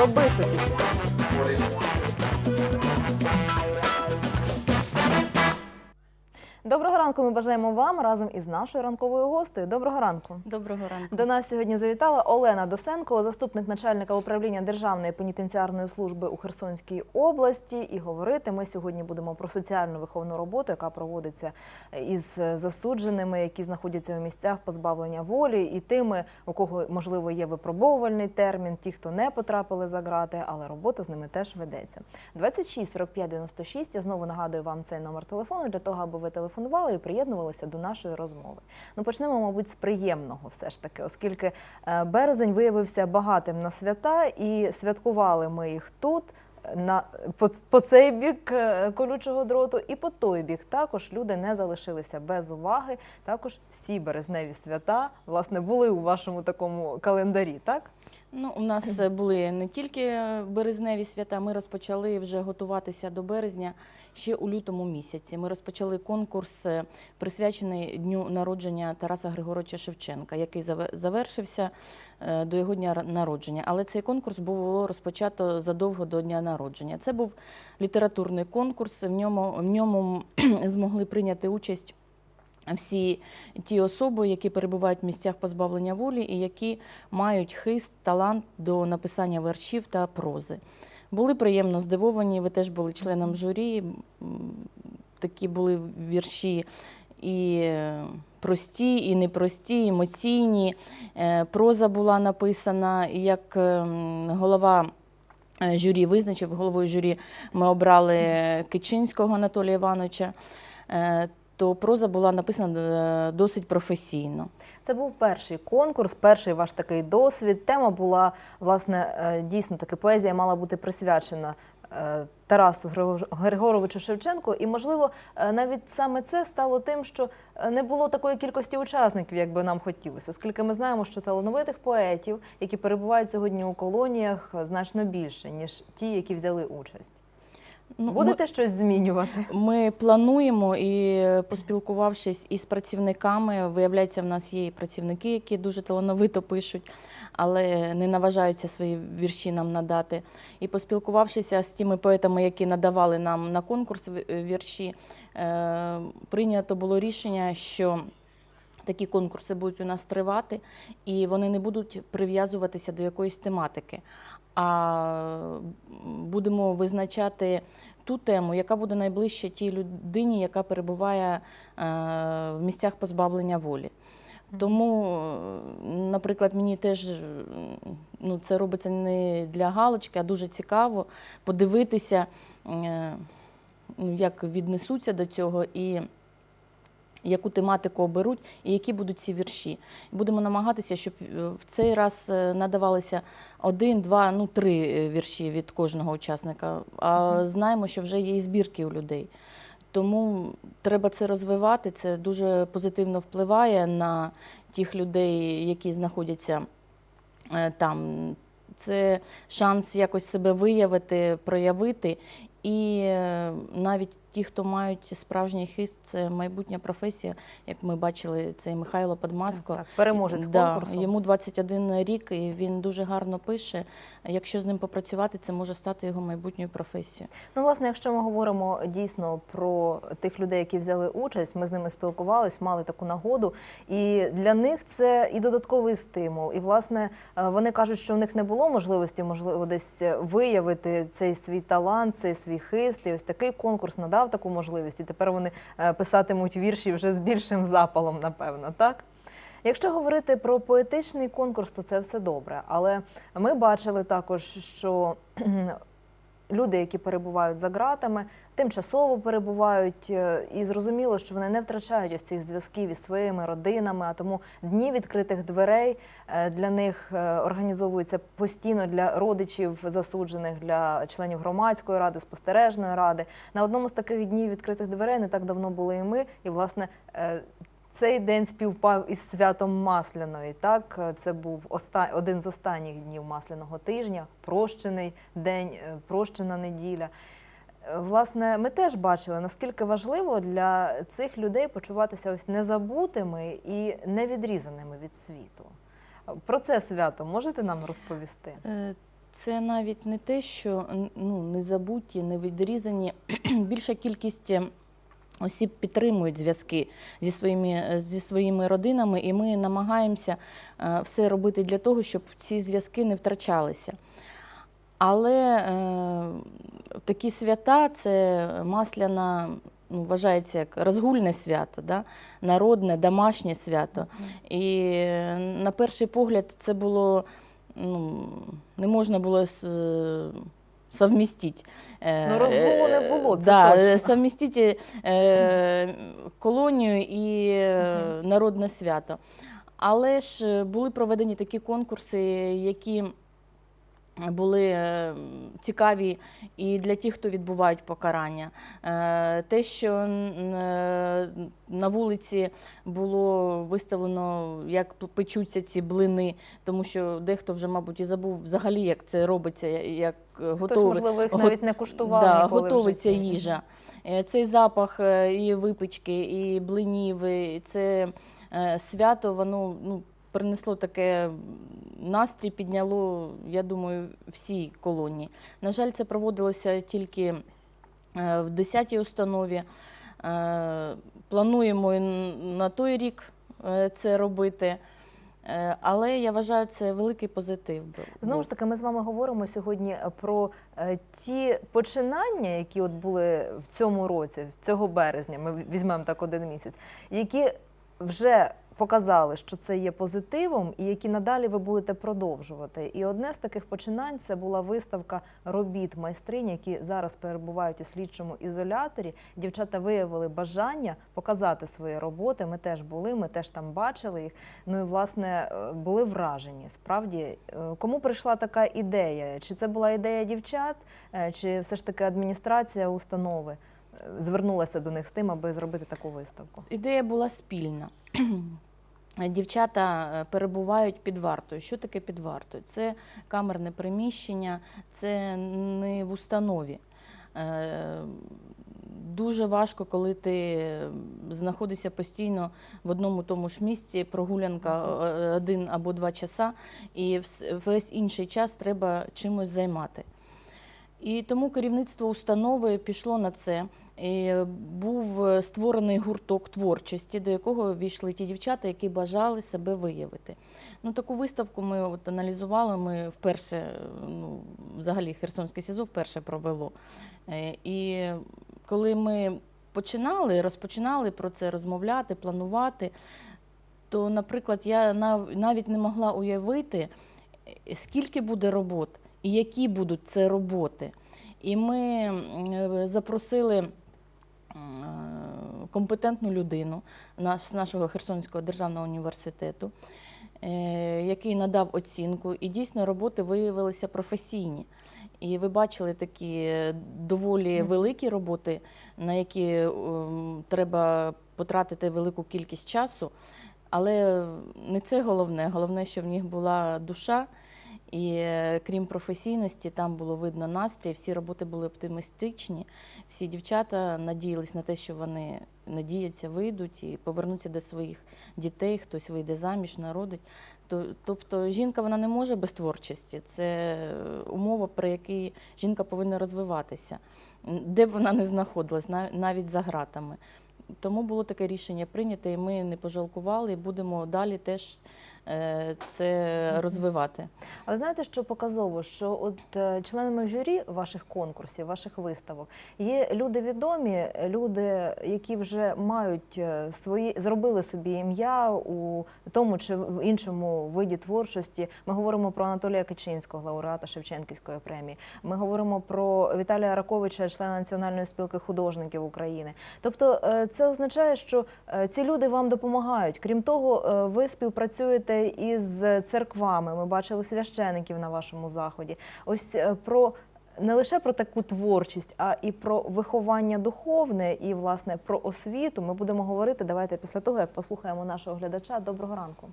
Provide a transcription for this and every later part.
Зроби щось із. Доброго ранку. Ми бажаємо вам разом із нашою ранковою гостею. Доброго ранку. Доброго ранку. До нас сьогодні завітала Олена Досенко, заступник начальника управління Державної пенітенціарної служби у Херсонській області. І говорити ми сьогодні будемо про соціальну виховну роботу, яка проводиться із засудженими, які знаходяться у місцях позбавлення волі, і тими, у кого можливо є випробовувальний термін, ті, хто не потрапили за грати, але робота з ними теж ведеться. 26 45 96. Я знову нагадую вам цей номер телефону для того, аби ви телефонували і приєднувалися до нашої розмови. Ну почнемо, мабуть, з приємного, все ж таки, оскільки е, березень виявився багатим на свята, і святкували ми їх тут. На по, по цей бік е, колючого дроту і по той бік також люди не залишилися без уваги. Також всі березневі свята власне були у вашому такому календарі, так? Ну, у нас були не тільки е, березневі свята, ми розпочали вже готуватися до березня ще у лютому місяці. Ми розпочали конкурс, е, присвячений дню народження Тараса Григоровича Шевченка, який заве- завершився е, до його дня народження. Але цей конкурс було розпочато задовго до дня народження. Це був літературний конкурс. В ньому, в ньому змогли прийняти участь. Всі ті особи, які перебувають в місцях позбавлення волі і які мають хист, талант до написання вершів та прози. Були приємно здивовані, ви теж були членом журі. Такі були вірші і е, прості, і непрості, емоційні. Е, Проза була написана, як ем, голова. е, Журі визначив головою журі. Ми обрали Кичинського Анатолія Івановича. То проза була написана е, досить професійно. Це був перший конкурс, перший ваш такий досвід. Тема була власне е, дійсно таки поезія мала бути присвячена е, Тарасу Григор- Григоровичу Шевченку. І можливо, навіть саме це стало тим, що не було такої кількості учасників, як би нам хотілося, оскільки ми знаємо, що талановитих поетів, які перебувають сьогодні у колоніях, значно більше ніж ті, які взяли участь. Ну, Будете щось змінювати? Ми плануємо і поспілкувавшись із працівниками, виявляється, в нас є і працівники, які дуже талановито пишуть, але не наважаються свої вірші нам надати. І поспілкувавшися з тими поетами, які надавали нам на конкурс ві- вірші, е, прийнято було рішення, що Такі конкурси будуть у нас тривати, і вони не будуть прив'язуватися до якоїсь тематики. А будемо визначати ту тему, яка буде найближча тій людині, яка перебуває е, в місцях позбавлення волі. Тому, наприклад, мені теж ну, це робиться не для галочки, а дуже цікаво подивитися, е, ну, як віднесуться до цього і яку тематику оберуть і які будуть ці вірші. Будемо намагатися, щоб е, в цей раз е, надавалися один, два, ну три е, вірші від кожного учасника. А знаємо, що вже є і збірки у людей. Тому треба це розвивати. Це дуже позитивно впливає на тих людей, які знаходяться там. Це шанс якось себе виявити, проявити. І е, навіть ті, хто мають справжній хист, це майбутня професія. Як ми бачили, це Михайло Подмаско. Так, переможець Да, конкурсу. Йому 21 рік, і він дуже гарно пише. Якщо з ним попрацювати, це може стати його майбутньою професією. Ну, власне, якщо ми говоримо дійсно про тих людей, які взяли участь, ми з ними спілкувались, мали таку нагоду. І для них це і додатковий стимул. І власне е, вони кажуть, що в них не було можливості, можливо, десь виявити цей свій талант, цей свій хист. І ось такий конкурс надав таку можливість. І тепер вони е, писатимуть вірші вже з більшим запалом, напевно, так? Якщо говорити про поетичний конкурс, то це все добре. Але ми бачили також, що люди, які перебувають за ґратами, тимчасово перебувають, е, і зрозуміло, що вони не втрачають ось цих зв'язків із своїми родинами. А тому дні відкритих дверей е, для них е, організовуються постійно для родичів засуджених, для членів громадської ради, спостережної ради. На одному з таких днів відкритих дверей не так давно були і ми, і власне. Цей день співпав із святом Масляної. Так, це був один з останніх днів масляного тижня, прощений день, е, прощена неділя. Е, Власне, ми теж бачили, наскільки важливо для цих людей почуватися ось незабутими і невідрізаними від світу. Про це свято можете нам розповісти? Е, Це навіть не те, що ну, не забуті, не відрізані. Більша кількість осіб підтримують зв'язки зі своїми, е, зі своїми родинами, і ми намагаємося е, все робити для того, щоб ці зв'язки не втрачалися. Але е, такі свята це масляна, ну, вважається як розгульне свято, да? народне, домашнє свято. І е, на перший погляд це було ну, не можна було с- е. Ну, розгулу не було, це да, точно. е, совмістити е, колонію і народне свято. Але ж були проведені такі конкурси, які були цікаві і для тих, хто відбувають покарання. Е, Те, що е, на вулиці було виставлено, як печуться ці блини, тому що дехто вже, мабуть, і забув взагалі, як це робиться, як е, Хтось, можливо, їх навіть не куштував Да, ніколи готовиться житті. їжа. Е, Цей запах і випічки, і блинів, і це свято, воно ну, принесло таке настрій, підняло, я думаю, всій колонії. На жаль, це проводилося тільки е, в 10-й установі. Е, Плануємо на той рік е, це робити. Але я вважаю, це великий позитив. Знову ж таки, ми з вами говоримо сьогодні про ті починання, які от були в цьому році, цього березня. Ми візьмемо так один місяць, які вже показали, що це є позитивом, і які надалі ви будете продовжувати. І одне з таких починань це була виставка робіт майстринь, які зараз перебувають у слідчому ізоляторі. Дівчата виявили бажання показати свої роботи. Ми теж були, ми теж там бачили їх. Ну і власне е, були вражені. Справді, Е, кому прийшла така ідея? Чи це була ідея дівчат, Е, чи все ж таки адміністрація установи звернулася до них з тим, аби зробити таку виставку? Ідея була спільна. Дівчата е, перебувають під вартою. Що таке під вартою? Це камерне приміщення, це не в установі. Е, Дуже важко, коли ти знаходишся постійно в одному тому ж місці, прогулянка е, один або два часа, і весь інший час треба чимось займати. І тому керівництво установи пішло на це. І був створений гурток творчості, до якого війшли ті дівчата, які бажали себе виявити. Ну, таку виставку ми от аналізували. Ми вперше, ну, взагалі, Херсонське СІЗО вперше провело. Е, І коли ми починали, розпочинали про це розмовляти, планувати, то, наприклад, я нав- навіть не могла уявити, е, скільки буде робот і які будуть це роботи. І ми е, запросили е, компетентну людину з нашого Херсонського державного університету, е, який надав оцінку, і дійсно роботи виявилися професійні. І ви бачили такі доволі великі роботи, на які треба потратити велику кількість часу. Але не це головне. Головне, що в них була душа. І е, крім професійності, там було видно настрій, всі роботи були оптимістичні. Всі дівчата надіялись на те, що вони надіються, вийдуть і повернуться до своїх дітей, хтось вийде заміж, народить. Тобто жінка вона не може без творчості. Це е, умова, при якій жінка повинна розвиватися, де б вона не знаходилась, нав- навіть за ґратами. Тому було таке рішення прийнято, і ми не пожалкували, і будемо далі теж це розвивати. А ви знаєте, що показово, що от е, членами журі ваших конкурсів, ваших виставок є люди відомі, люди, які вже мають е, свої зробили собі ім'я у тому чи в іншому виді творчості. Ми говоримо про Анатолія Кичинського, лауреата Шевченківської премії. Ми говоримо про Віталія Раковича, члена Національної спілки художників України. Тобто, е, це означає, що е, ці люди вам допомагають. Крім того, е, ви співпрацюєте із церквами. Ми бачили священиків на вашому заході. Ось е, про не лише про таку творчість, а і про виховання духовне і власне про освіту. Ми будемо говорити. Давайте після того, як послухаємо нашого глядача. Доброго ранку.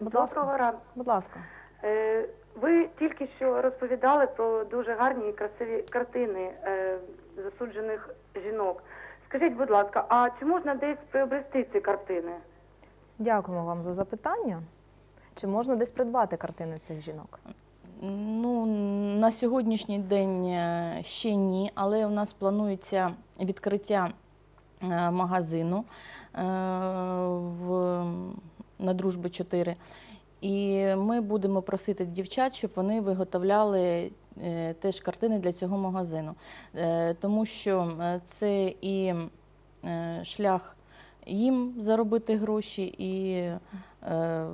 Будь ласка, Доброго ранку. будь ласка. Е, Ви тільки що розповідали про дуже гарні і красиві картини е, засуджених жінок. Скажіть, будь ласка, а чи можна десь приобрести ці картини? Дякуємо вам за запитання. Чи можна десь придбати картини цих жінок? Ну, на сьогоднішній день е, ще ні, але у нас планується відкриття е, магазину е, на Дружби 4. І ми будемо просити дівчат, щоб вони виготовляли теж картини для цього магазину. Тому що це і шлях їм заробити гроші, і е,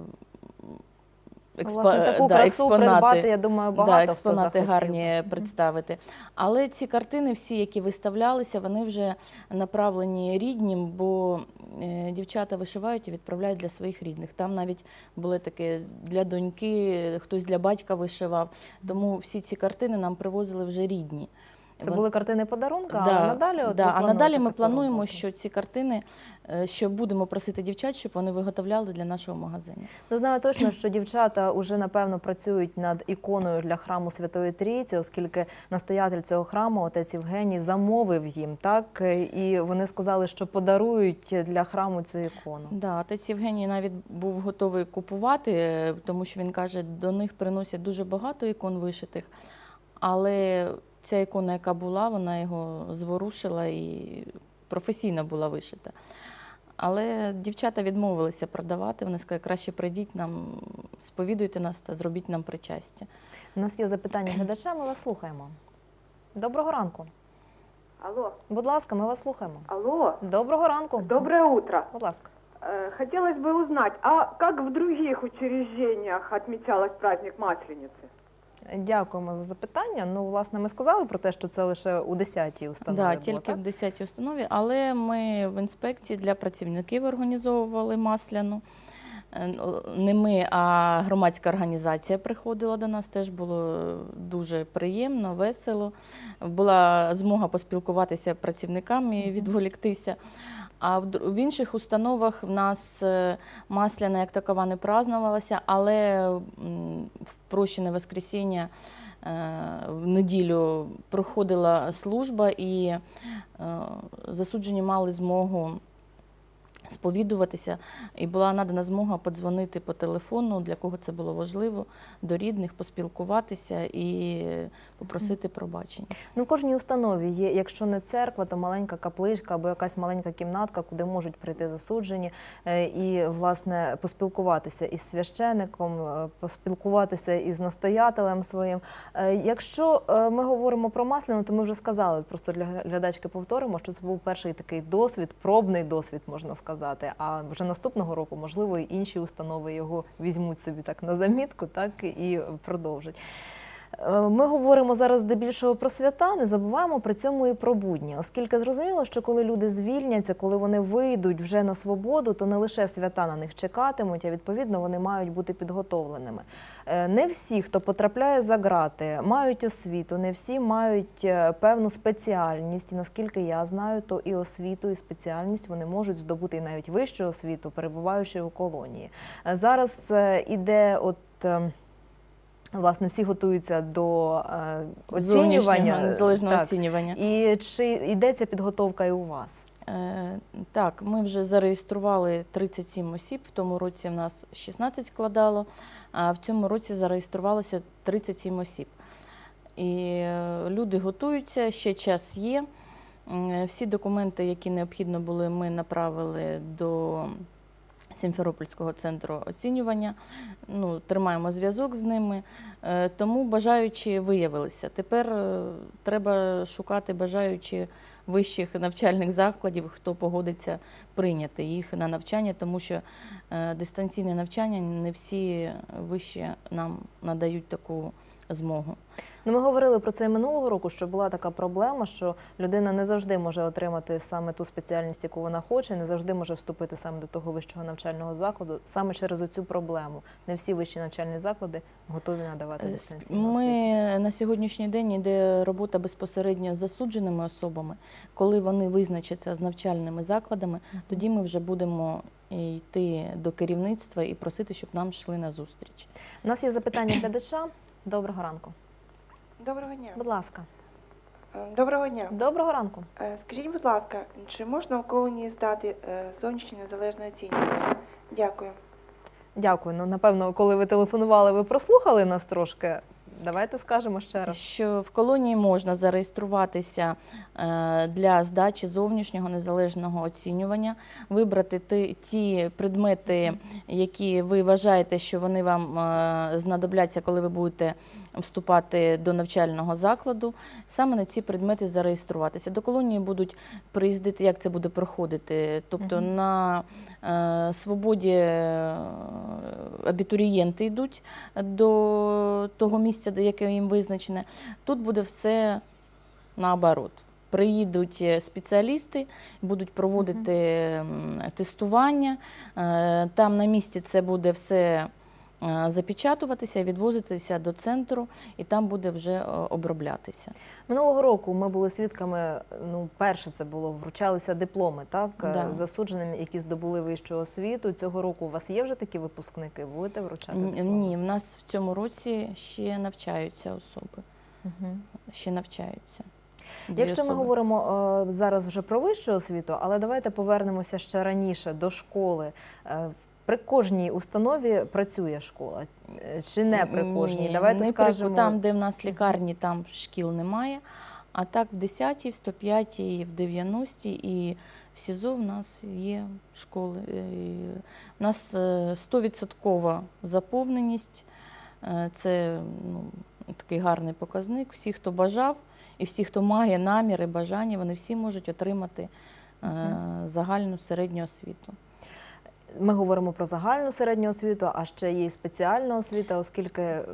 експо- Власне, таку да, красу експонати. придбати, я думаю, багато Да, експонати гарні представити. Але ці картини, всі, які виставлялися, вони вже направлені ріднім, бо е, дівчата вишивають і відправляють для своїх рідних. Там навіть були таке для доньки, хтось для батька вишивав. Тому всі ці картини нам привозили вже рідні. Це були картини подарунка, Да, а надалі от да. А надалі ми плануємо, роботу? що ці картини, е, що будемо просити дівчат, щоб вони виготовляли для нашого магазину. Ну, знаю точно, що дівчата вже напевно працюють над іконою для храму Святої Трійці, оскільки настоятель цього храму, отець Євгеній, замовив їм так, і вони сказали, що подарують для храму цю ікону. Да, отець Євгеній навіть був готовий купувати, е, тому що він каже, до них приносять дуже багато ікон вишитих, але ця ікона, яка була, вона його зворушила і професійно була вишита. Але дівчата відмовилися продавати. Вони сказали, краще прийдіть нам, сповідуйте нас та зробіть нам причастя. У нас є запитання глядача, ми вас слухаємо. Доброго ранку. Алло, Будь ласка, ми вас слухаємо. алло, Доброго ранку. доброе утро. Будь ласка. Э, Хотелось бы узнать, а как в других учреждениях отмечалась праздник Масленицы? Дякуємо за запитання. Ну, власне, ми сказали про те, що це лише у 10-й установі. Да, було, тільки так? в 10-й установі, але ми в інспекції для працівників організовували масляну. Е, Не ми, а громадська організація приходила до нас. Теж було дуже приємно, весело. Була змога поспілкуватися працівникам і відволіктися. А в, інших установах в нас е, масляна як такова не празднувалася, але в прощене Воскресіння е, в неділю проходила служба і е, засуджені мали змогу сповідуватися, і була надана змога подзвонити по телефону, для кого це було важливо, до рідних, поспілкуватися і попросити пробачення. Ну, в кожній установі є, якщо не церква, то маленька капличка або якась маленька кімнатка, куди можуть прийти засуджені е, і, власне, поспілкуватися із священиком, е, поспілкуватися із настоятелем своїм. Е, Якщо ми говоримо про масляну, то ми вже сказали, просто для глядачки повторимо, що це був перший такий досвід, пробний досвід, можна сказати. А вже наступного року, можливо, інші установи його візьмуть собі так на замітку, так і продовжать. Е, Ми говоримо зараз здебільшого про свята, не забуваємо при цьому і про будні, оскільки зрозуміло, що коли люди звільняться, коли вони вийдуть вже на свободу, то не лише свята на них чекатимуть, а відповідно вони мають бути підготовленими. Е, Не всі, хто потрапляє за грати, мають освіту, не всі мають е, певну спеціальність. І наскільки я знаю, то і освіту, і спеціальність вони можуть здобути і навіть вищу освіту, перебуваючи у колонії. Зараз іде от. Е, Власне, всі готуються до е, оцінювання незалежного Так. оцінювання. І чи йдеться підготовка і у вас? Е, Так, ми вже зареєстрували 37 осіб. В тому році в нас 16 складало, а в цьому році зареєструвалося 37 осіб. І е, люди готуються, ще час є. М, Всі документи, які необхідно були, ми направили до Сімферопольського центру оцінювання. Ну, тримаємо зв'язок з ними. Е, Тому бажаючі виявилися. Тепер е, треба шукати бажаючі вищих навчальних закладів, хто погодиться прийняти їх на навчання, тому що е, дистанційне навчання не всі вищі нам надають таку змогу. Ну, ми говорили про це минулого року, що була така проблема, що людина не завжди може отримати саме ту спеціальність, яку вона хоче, не завжди може вступити саме до того вищого навчального закладу, саме через оцю проблему. Не всі вищі навчальні заклади готові надавати Е, дистанційну Ми на сьогоднішній день йде робота безпосередньо з засудженими особами. Коли вони визначаться з навчальними закладами, тоді ми вже будемо йти до керівництва і просити, щоб нам йшли на зустріч. У нас є запитання глядача. Доброго ранку. Доброго дня. Будь ласка, Е, Доброго дня. доброго ранку. Е, Скажіть, будь ласка, чи можна у колонії здати е, зовнішнє незалежне оцінювання? Дякую. Дякую. Ну, напевно, коли ви телефонували, ви прослухали нас трошки. Давайте скажемо ще раз. що в колонії можна зареєструватися е, для здачі зовнішнього незалежного оцінювання, вибрати ті, предмети, які ви вважаєте, що вони вам е, знадобляться, коли ви будете вступати до навчального закладу. Саме на ці предмети зареєструватися. До колонії будуть приїздити, як це буде проходити. Тобто на е, свободі абітурієнти йдуть до того місця, яке їм визначене. Тут буде все наоборот. Приїдуть е, спеціалісти, будуть проводити тестування. Е, Там на місці це буде все е, запечатуватися, відвозитися до центру, і там буде вже е, оброблятися. Минулого року ми були свідками. Ну, перше це було вручалися дипломи, так е, Да. засудженим, які здобули вищу освіту. Цього року у вас є вже такі випускники? Будете вручати дипломи? Ні, в нас в цьому році ще навчаються особи. Мгм. Ще навчаються. Дві Якщо ми говоримо е, зараз вже про вищу освіту, але давайте повернемося ще раніше до школи. Е, При кожній установі працює школа Е, чи не при кожній? Ні, Давайте не скажемо при, там, де в нас лікарні, там шкіл немає. А так в 10-й, в 105-й, в 90-й і в СІЗО в нас є школи. Е, У нас е, 100% заповненість. Е, Це ну, такий гарний показник. Всі, хто бажав, і всі, хто має наміри, бажання, вони всі можуть отримати е, загальну середню освіту. Ми говоримо про загальну середню освіту, а ще є і спеціальна освіта, оскільки е,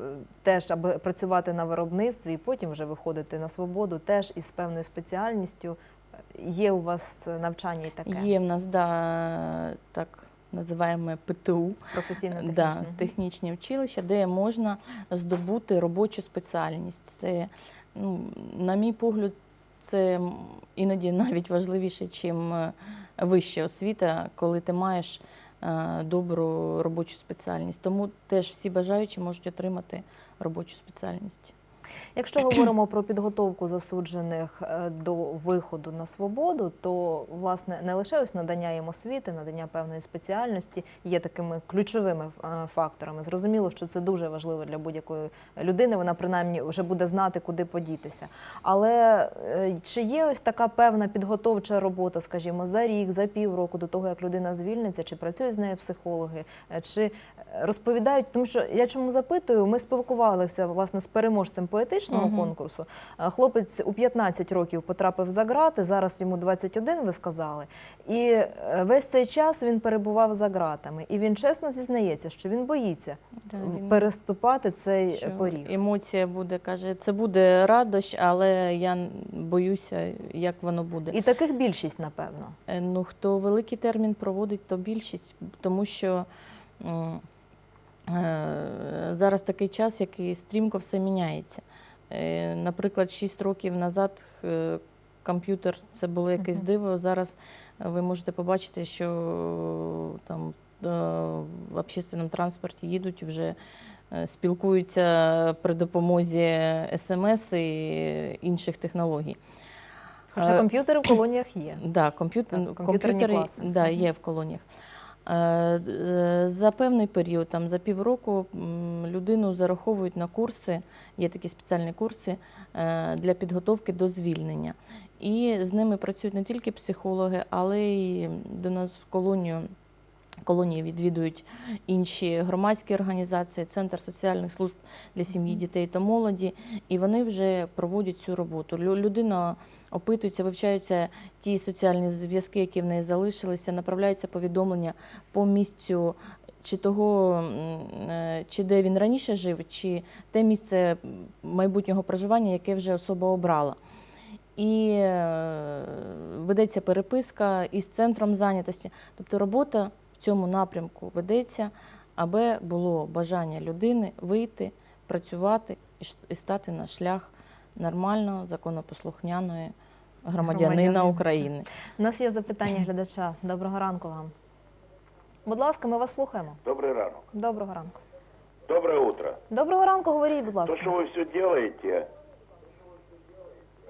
теж, аби працювати на виробництві і потім вже виходити на свободу, теж із певною спеціальністю. Е, Є у вас навчання і таке Є в нас да, так називаємо ПТУ. професійно технічне. Да, технічні училища, де можна здобути робочу спеціальність. Це, ну, на мій погляд, це іноді навіть важливіше, ніж вища освіта, коли ти маєш е, добру робочу спеціальність. Тому теж всі бажаючі можуть отримати робочу спеціальність. Якщо говоримо про підготовку засуджених е, до виходу на свободу, то власне не лише ось надання їм освіти, надання певної спеціальності є такими ключовими е, факторами. Зрозуміло, що це дуже важливо для будь-якої людини. Вона принаймні вже буде знати, куди подітися. Але е, чи є ось така певна підготовча робота, скажімо, за рік, за півроку до того, як людина звільниться, чи працюють з нею психологи, чи розповідають, тому що я чому запитую, ми спілкувалися власне з переможцем поетичного Мгм. конкурсу. Е, Хлопець у 15 років потрапив за грати, зараз йому 21, ви сказали. І е, весь цей час він перебував за ґратами. І він чесно зізнається, що він боїться Да, він- переступати цей що поріг. емоція буде, каже, це буде радощ, але я боюся, як воно буде. І таких більшість, напевно. Е, Ну, хто великий термін проводить, то більшість, тому що зараз такий час, який стрімко все міняється. Е, Наприклад, 6 років назад е, комп'ютер це було якесь диво. Зараз ви можете побачити, що там е, в общественному транспорті їдуть вже. е, Спілкуються при допомозі смс і інших технологій. Хоча Е, комп'ютери в колоніях є. Да, комп'ютер, комп'ютерні комп'ютери класи. да, є в колоніях. Е, е, За певний період, там, за півроку, людину зараховують на курси, є такі спеціальні курси е, для підготовки до звільнення. І з ними працюють не тільки психологи, але й до нас в колонію. Колонії відвідують інші громадські організації, Центр соціальних служб для сім'ї, дітей та молоді, і вони вже проводять цю роботу. Людина опитується, вивчаються ті соціальні зв'язки, які в неї залишилися, направляються повідомлення по місцю. Чи того, е, чи де він раніше жив, чи те місце майбутнього проживання, яке вже особа обрала. І е, ведеться переписка із центром зайнятості. Тобто робота цьому напрямку ведеться, аби було бажання людини вийти, працювати і стати на шлях нормального, законопослухняної громадянина Громадянина. України. У нас є запитання глядача. Доброго ранку вам. Будь ласка, ми вас слухаємо. Добрый ранок. Доброго ранку. Доброе утро. Доброго ранку, говоріть, будь ласка. То, что вы все делаете,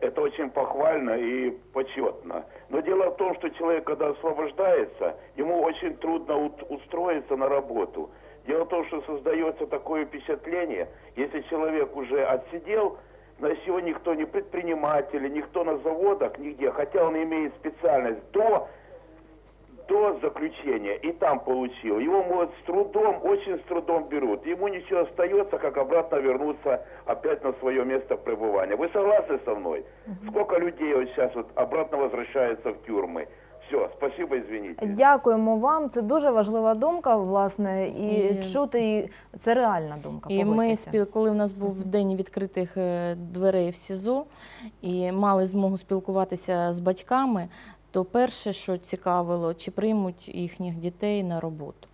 это очень похвально и почетно. Но дело в том, что человек, когда освобождается, ему очень трудно устроиться на работу. Дело в том, что создается такое впечатление, если человек уже отсидел, значит его никто, не предприниматели, никто на заводах, нигде, хотя он имеет специальность до до заключения и там получил. Его, может, с трудом, очень с трудом берут. Ему ничего остается, как обратно вернуться опять на свое место пребывания. Вы согласны со мной? Сколько людей вот сейчас вот обратно возвращаются в тюрьмы? Все, спасибо, извините. Дякуємо вам. Це дуже важлива думка, власне, і, І- чути і це реальна думка. І ми погодьтеся. спіл, коли в нас був день відкритих е, дверей в СІЗО і мали змогу спілкуватися з батьками, то перше, що цікавило, чи приймуть їхніх дітей на роботу.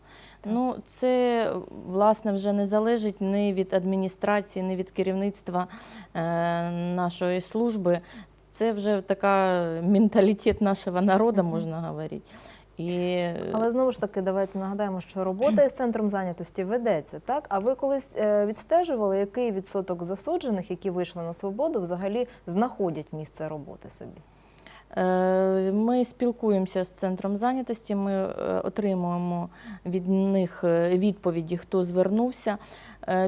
Ну, це власне вже не залежить ні від адміністрації, ні від керівництва е, нашої служби. Це вже така менталітет нашого народу, можна говорити. І Але знову ж таки, давайте нагадаємо, що робота із центром зайнятості ведеться, так? А ви колись е, відстежували, який відсоток засуджених, які вийшли на свободу, взагалі знаходять місце роботи собі? Е, Ми спілкуємося з центром зайнятості, ми е, отримуємо від них е, відповіді, хто звернувся.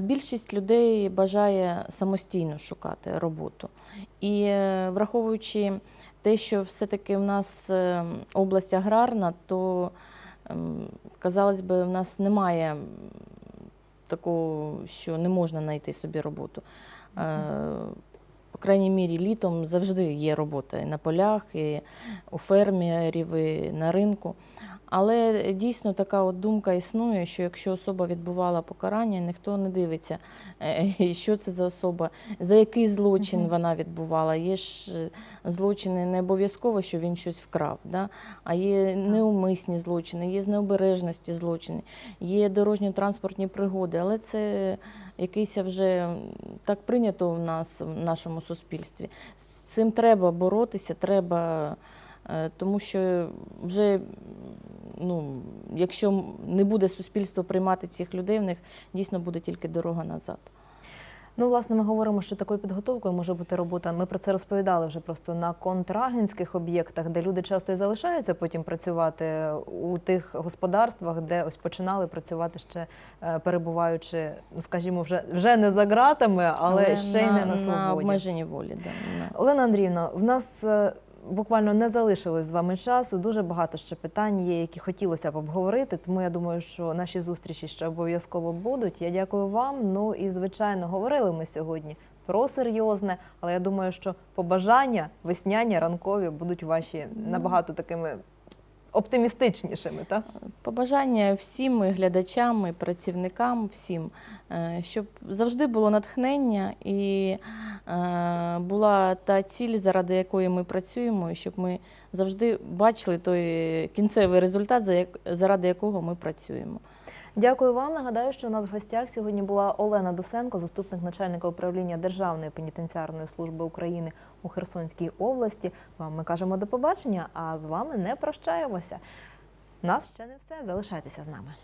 Більшість людей бажає самостійно шукати роботу. І враховуючи те, що все-таки в нас область аграрна, то, ем, казалось би, в нас немає такого, що не можна знайти собі роботу. Крайній мірі, літом завжди є робота і на полях, і у фермерів, і на ринку. Але дійсно така от думка існує, що якщо особа відбувала покарання, ніхто не дивиться, е, що це за особа, за який злочин вона відбувала. Є ж е, злочини не обов'язково, що він щось вкрав, да? а є неумисні злочини, є з необережності злочини, є дорожньо-транспортні пригоди, але це якийсь вже так прийнято в нас в нашому суспільстві. З цим треба боротися, треба, е, тому що вже. Ну, якщо не буде суспільство приймати цих людей, в них дійсно буде тільки дорога назад. Ну, власне, ми говоримо, що такою підготовкою може бути робота. Ми про це розповідали вже просто на контрагентських об'єктах, де люди часто і залишаються потім працювати у тих господарствах, де ось починали працювати ще е, перебуваючи, ну скажімо, вже вже не за ґратами, але, ще й не на свободі. на обмеженій волі. Да, Олена Андріївна, в нас е, буквально не залишилось з вами часу. Дуже багато ще питань є, які хотілося б обговорити. Тому я думаю, що наші зустрічі ще обов'язково будуть. Я дякую вам. Ну і звичайно, говорили ми сьогодні про серйозне, але я думаю, що побажання весняні, ранкові будуть ваші набагато такими оптимістичнішими. Так? Побажання всім і глядачам, і працівникам, всім, е, щоб завжди було натхнення і е, була та ціль, заради якої ми працюємо, і щоб ми завжди бачили той кінцевий результат, заради якого ми працюємо. Дякую вам. Нагадаю, що у нас в гостях сьогодні була Олена Дусенко, заступник начальника управління Державної пенітенціарної служби України у Херсонській області. Вам ми кажемо до побачення, а з вами не прощаємося. Нас ще не все. Залишайтеся з нами.